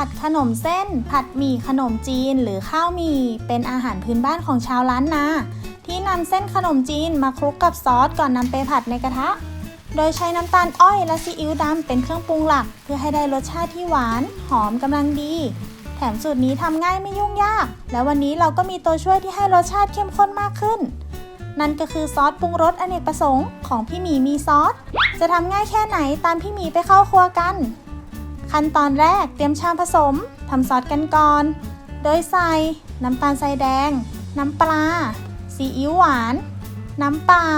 ผัดขนมเส้น ผัดหมี่ขนมจีนหรือข้าวหมี่เป็นอาหารพื้นบ้านของชาวล้านนาที่นำเส้นขนมจีนมาคลุกกับซอสก่อนนำไปผัดในกระทะ โดยใช้น้ำตาลอ้อยและซีอิ๊วดำเป็นเครื่องปรุงหลัก เพื่อให้ได้รสชาติที่หวาน หอมกำลังดี แถมสูตรนี้ทำง่ายไม่ยุ่งยาก และวันนี้เราก็มีตัวช่วยที่ให้รสชาติเข้มข้นมากขึ้น นั่นก็คือซอสปรุงรสอเนกประสงค์ของพี่หมีมีซอส จะทำง่ายแค่ไหนตามพี่หมีไปเข้าครัวกัน ขั้นตอนแรกเตรียมชามผสมทำซอสกันก่อน โดยใส่น้ำตาลทรายแดง น้ำปลา ซีอิ๊วหวาน น้ำเปล่า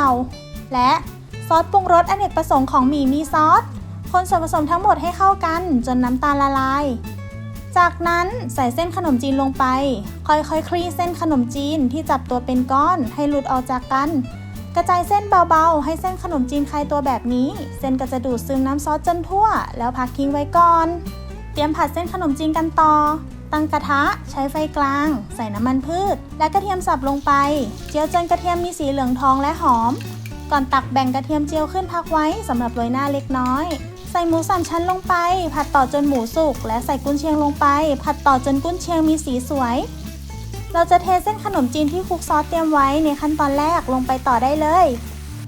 และซอสปรุงรสอเนกประสงค์ของหมี่มีซอส คนส่วนผสมทั้งหมดให้เข้ากันจนน้ำตาลละลาย จากนั้นใส่เส้นขนมจีนลงไป ค่อยๆคคลี่เส้นขนมจีนที่จับตัวเป็นก้อนให้หลุดออกจากกัน กระจายเส้นเบาๆ ให้เส้นขนมจีนคลายตัวแบบนี้ เส้นก็จะดูดซึมน้ำซอสจนทั่ว แล้วพักทิ้งไว้ก่อน เตรียมผัดเส้นขนมจีนกันต่อ ตั้งกระทะใช้ไฟกลาง ใส่น้ำมันพืช และกระเทียมสับลงไป เจียวจนกระเทียมมีสีเหลืองทองและหอม ก่อนตักแบ่งกระเทียมเจียวขึ้นพักไว้สำหรับโรยหน้าเล็กน้อย ใส่หมูสามชั้นลงไป ผัดต่อจนหมูสุกและใส่กุนเชียงลงไป ผัดต่อจนกุนเชียงมีสีสวย เราจะเทเส้นขนมจีนที่คลุกซอสเตรียมไว้ในขั้นตอนแรกลงไปต่อได้เลย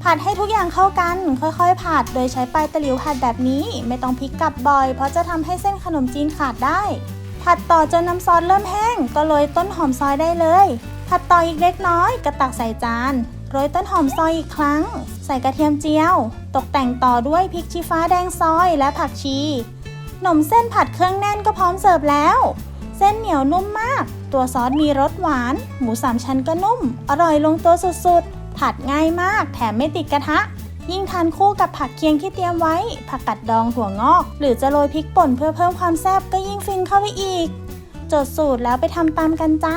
ผัดให้ทุกอย่างเข้ากัน ค่อยๆ ผัด โดยใช้ปลายตะหลิวผัดแบบนี้ ไม่ต้องพลิกกลับบ่อย เพราะจะทำให้เส้นขนมจีนขาดได้ ผัดต่อจนน้ำซอสเริ่มแห้ง ก็โรยต้นหอมซอยได้เลย ผัดต่ออีกเล็กน้อยก็ตักใส่จาน โรยต้นหอมซอยอีกครั้ง ใส่กระเทียมเจียว ตกแต่งต่อด้วยพริกชี้ฟ้าแดงซอยและผักชี หนมเส้นผัดเครื่องแน่นก็พร้อมเสิร์ฟแล้ว เส้นเหนียวนุ่มมาก ตัวซอสมีรสหวาน หมูสามชั้นก็นุ่ม อร่อยลงตัวสุดๆ ผัดง่ายมาก แถมไม่ติดกระทะ ยิ่งทานคู่กับผักเคียงที่เตรียมไว้ ผักกัดดองถั่วงอก หรือจะโรยพริกป่นเพื่อเพิ่มความแซ่บก็ยิ่งฟินเข้าไปอีก จดสูตรแล้วไปทำตามกันจ้า